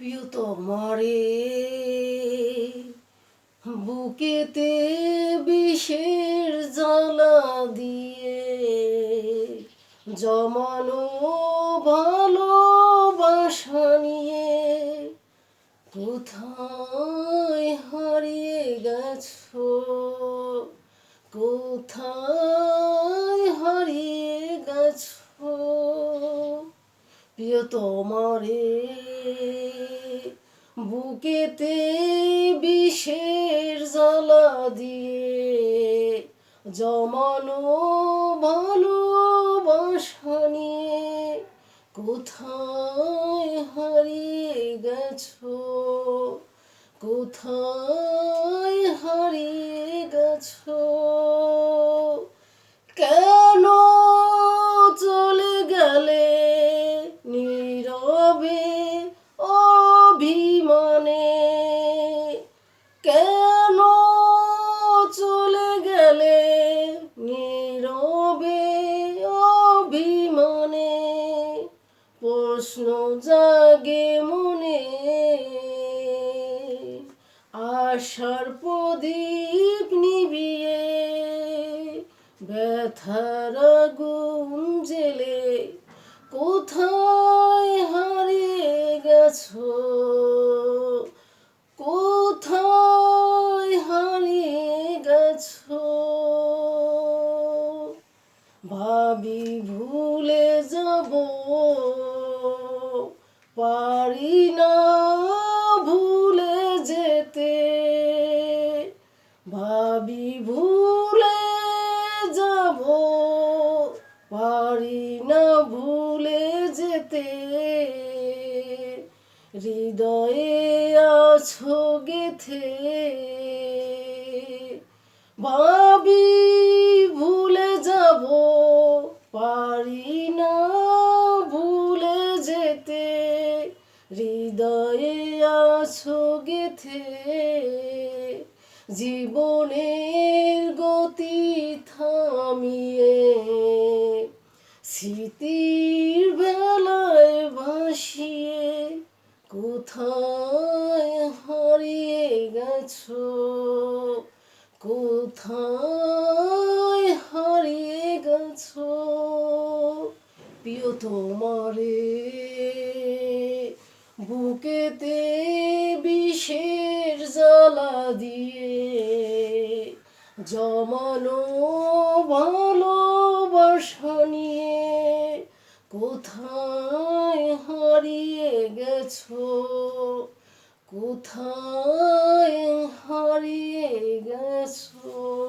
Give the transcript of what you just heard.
প্রিয় তোমারে বুকেতে বিষের জ্বালা দিয়ে জমানো ভালোবাসা নিয়ে কোথায় হারিয়ে গেছো? কোথায় হারিয়ে গেছো? প্রিয় তোমারে বুকেতে বিষের জ্বালা দিয়ে জমানো ভালোবাসা নিয়ে কোথায় হারিয়ে গেছো? কোথায় হারিয়ে গেছো? কেন চলে গেলে নীরবে প্রশ্ন জাগে মনে। আশার প্রদীপ নিবিয়ে ব্যথার আগুন জেলে কোথায় হারিয়ে গেছো? কোথায় হারিয়ে গেছো? ভাবি ভুলে যাব। পারি না ভুলে যেতে। ভাবি ভুলে যাব, পারি না ভুলে যেতে। হৃদয়ে আছো গেথে। ভাবি ভুলে যাব, পারি হৃদয়ে আছো গেথে জীবনের গতি থামিয়ে স্মৃতির বেলায় ভাসিয়ে কোথায় হারিয়ে গেছো? কোথায় হারিয়ে গেছো? প্রিয় তোমারে বুকেতে বিষের জ্বালা দিয়ে জমানো ভালোবাসা নিয়ে কোথায় হারিয়ে গেছো? কোথায় হারিয়ে গেছো?